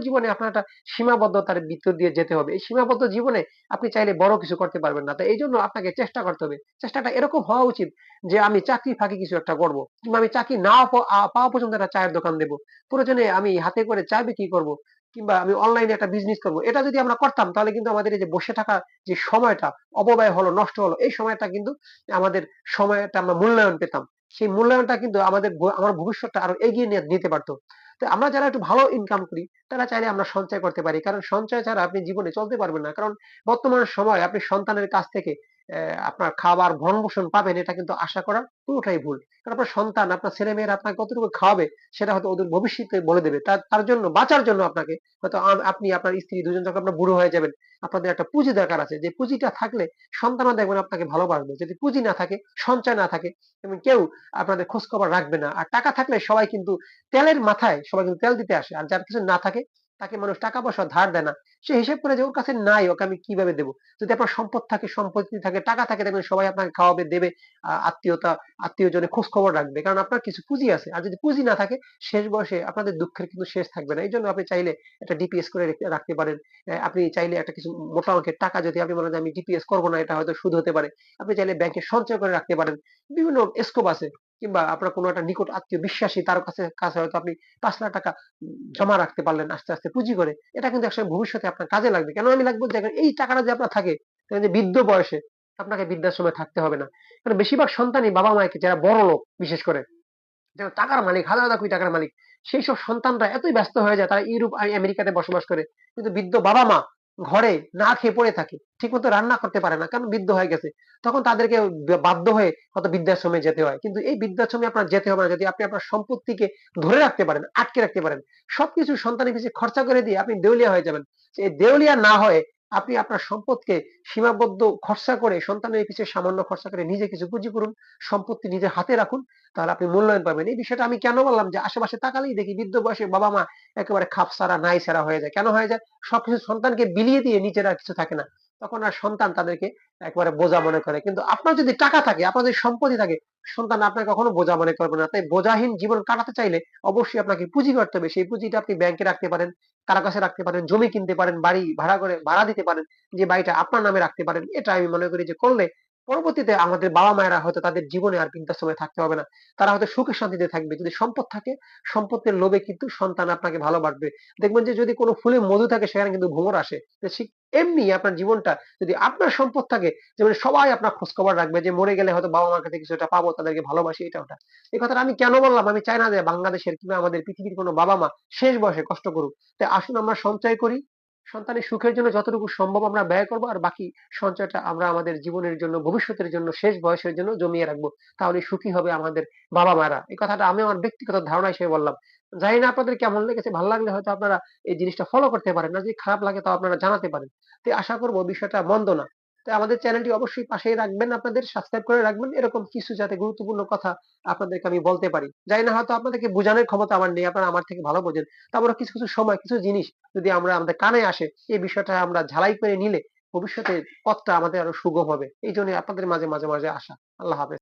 কর্মজীবনে আপনার একটা সীমাবদ্ধতার ভিতর দিয়ে যেতে হবে। এই সীমাবদ্ধ জীবনে আপনি চাইলে বড় কিছু করতে পারবেন না। তো এই জন্য আপনাকে চেষ্টা করতে হবে। চেষ্টাটা এরকম হওয়া উচিত যে আমি চাকরি ফাঁকি কিছু একটা করব কিংবা আমি চাকরি না পাওয়া পর্যন্ত একটা চায়ের দোকান দেবো। প্রয়োজনে আমি হাতে করে চা বিক্রি করব কিংবা আমি অনলাইনে একটা বিজনেস করব। এটা যদি আমরা করতাম তাহলে কিন্তু আমাদের এই যে বসে থাকা যে সময়টা অপব্যয় হলো, নষ্ট হলো, এই সময়টা কিন্তু আমাদের সময়টা আমরা মূল্যায়ন পেতাম। সেই মূল্যায়নটা কিন্তু আমাদের আমার ভবিষ্যৎটা আরও এগিয়ে নিতে পারতো। তো আমরা যারা একটু ভালো ইনকাম করি, তারা চাইলে আমরা সঞ্চয় করতে পারি। কারণ সঞ্চয় ছাড়া আপনি জীবনে চলতে পারবেন না। কারণ বর্তমান সময় আপনি সন্তানের কাছ থেকে আপনার খাবার ভরণ পাবেন, এটা কিন্তু আশা করা পুরোটাই ভুল। কারণ আপনার সন্তান, আপনার ছেলে মেয়েরা আপনাকে কতটুকু খাওয়াবে, সেটা হয়তো ওদের ভবিষ্যতে বলে দেবে। তার তার জন্য, বাঁচার জন্য আপনাকে হয়তো আপনি, আপনার স্ত্রী দুজন যখন আপনার বুড়ো হয়ে যাবেন, আপনাদের একটা পুঁজি দরকার আছে। যে পুঁজিটা থাকলে সন্তানও দেখবেন আপনাকে ভালোবাসবে। যদি পুঁজি না থাকে, সঞ্চয় না থাকে, এবং কেউ আপনাদের খোঁজ খবর রাখবে না। আর টাকা থাকলে সবাই কিন্তু তেলের মাথায়, সবাই কিন্তু তেল দিতে আসে। আর যার কিছু না থাকে তাকে মানুষ টাকা পয়সা ধার দেয় না। সে হিসেব করে যে ওর কাছে নাই, ওকে আমি কীভাবে দেবো? যদি আপনার সম্পদ থাকে, সম্পত্তি থাকে, টাকা থাকে, দেখবেন সবাই আপনাকে খাওয়াবে, দেবে আত্মীয়তা আত্মীয় জনে খোঁজ খবর রাখবে। কারণ আপনার কিছু পুঁজি আছে। আর যদি পুঁজি না থাকে, শেষ বয়সে আপনাদের দুঃখের কিন্তু শেষ থাকবে না। এই জন্য আপনি চাইলে একটা ডিপিএস করে রাখতে পারেন। আপনি চাইলে একটা কিছু মোটা অঙ্কের টাকা যদি আপনি মনে আমি ডিপিএস করব না, এটা হয়তো সুদ হতে পারে। আপনি চাইলে ব্যাংকে সঞ্চয় করে রাখতে পারেন। বিভিন্ন স্কোপ আছে। কিংবা আপনার কোনো একটা নিকট আত্মীয় বিশ্বাসী তার কাছে কাছে হয়তো আপনি পাঁচ লাখ টাকা জমা রাখতে পারলেন আস্তে আস্তে পুঁজি করে, এটা কিন্তু একসময় ভবিষ্যতে আপনার কাজে লাগবে। কেন আমি লাগবে? দেখেন এই টাকাটা যে আপনার থাকে যে বৃদ্ধ বয়সে আপনাকে বৃদ্ধাশ্রমে থাকতে হবে না। কারণ বেশিরভাগ সন্তানই বাবা মাকে যারা বড় লোক, বিশেষ করে, যারা টাকার মালিক, হাজার হাজার কোটি টাকার মালিক, সেই সব সন্তানরা এতই ব্যস্ত হয়ে যায়, তারা ইউরোপ আর আমেরিকাতে বসবাস করে, কিন্তু বৃদ্ধ বাবা মা ঘরে না খেয়ে পড়ে থাকে, ঠিকমতো রান্না করতে পারে না কারণ বৃদ্ধ হয়ে গেছে? তখন তাদেরকে বাধ্য হয়ে হয়তো বৃদ্ধাশ্রমে যেতে হয়। কিন্তু এই বৃদ্ধাশ্রমে আপনার যেতে হবে না, যদি আপনি আপনার সম্পত্তিকে ধরে রাখতে পারেন, আটকে রাখতে পারেন। সবকিছু সন্তানের পিছিয়ে খরচা করে দিয়ে আপনি দেউলিয়া হয়ে যাবেন। এই দেউলিয়া না হয়ে আপনি আপনার সম্পদকে সীমাবদ্ধ খরচা করে, সন্তানের পিছিয়ে সামান্য খরচা করে নিজে কিছু পুঁজি করুন, সম্পত্তি নিজের হাতে রাখুন, তাহলে আপনি মূল্যায়ন পাবেন। এই বিষয়টা আমি কেন বললাম যে আশেপাশে তাকালেই দেখি বৃদ্ধ বয়সে বাবা মা একেবারে খাপ সারা নাই সারা হয়ে যায়। কেন হয়ে যায়? সবকিছু সন্তানকে বিলিয়ে দিয়ে নিজেরা কিছু থাকে না। তখন আর সন্তান তাদেরকে একবারে বোঝা মনে করে। কিন্তু আপনার যদি টাকা থাকে, আপনার যদি সম্পত্তি থাকে, সন্তান আপনাকে কখনো বোঝা মনে করবে না। তাই বোঝাহীন জীবন কাটাতে চাইলে অবশ্যই আপনাকে পুঁজি করতে হবে। সেই পুঁজিটা আপনি ব্যাংকে রাখতে পারেন, কারও কাছে রাখতে পারেন, জমি কিনতে পারেন, বাড়ি ভাড়া করে ভাড়া দিতে পারেন, যে বাড়িটা আপনার নামে রাখতে পারেন। এটা আমি মনে করি যে করলে পরবর্তীতে আমাদের বাবা মায়েরা হয়তো তাদের জীবনে আর বৃদ্ধাশ্রমে থাকতে হবে না। তারা হয়তো সুখে শান্তিতে থাকবে। যদি সম্পদ থাকে সম্পত্তির লোভে কিন্তু সন্তান আপনাকে ভালো ভালোবাসবে। দেখবেন যে যদি কোনো ফুলে মধু থাকে, সেখানে কিন্তু ভ্রমর আসে। এমনি আপনার জীবনটা যদি আপনার সম্পদ থাকে, যেমন সবাই আপনার খোঁজ খবর রাখবে যে মরে গেলে হয়তো বাবা মার কাছে কিছু একটা পাবো, তাদেরকে ভালোবাসি, এটা ওটা। এই কথাটা আমি কেন বললাম? আমি চাই না যে বাংলাদেশের কিংবা আমাদের পৃথিবীর কোনো বাবা মা শেষ বয়সে কষ্ট করুক। তাই আসুন আমরা সঞ্চয় করি সন্তানের সুখের জন্য যতটুকু সম্ভব আমরা ব্যয় করব আর বাকি সঞ্চয়টা আমরা আমাদের জীবনের জন্য, ভবিষ্যতের জন্য, শেষ বয়সের জন্য জমিয়ে রাখব। তাহলে সুখী হবে আমাদের বাবা মারা এই কথাটা আমি আমার ব্যক্তিগত ধারণা হিসেবে বললাম। জানি না আপনাদের কেমন লেগেছে, ভালো লাগলে হয়তো আপনারা এই জিনিসটা ফলো করতে পারেন। না যদি খারাপ লাগে তাও আপনারা জানাতে পারেন। তো আশা করব বিষয়টা মন্দ না। তাই আমাদের চ্যানেলটি অবশ্যই পাশেই রাখবেন, আপনাদের সাবস্ক্রাইব করে রাখবেন, এরকম কিছু যাতে গুরুত্বপূর্ণ কথা আপনাদেরকে আমি বলতে পারি। যাই না হয়তো আপনাদেরকে বোঝানোর ক্ষমতা আমার নেই, আপনারা আমার থেকে ভালো বোঝেন। তারপরে কিছু কিছু সময়, কিছু জিনিস যদি আমরা আমাদের কানে আসে, এই বিষয়টা আমরা ঝালাই করে নিলে ভবিষ্যতে পথটা আমাদের আরও সুগম হবে। এই জন্য আপনাদের মাঝে মাঝে মাঝে আসা। আল্লাহ হাফেজ।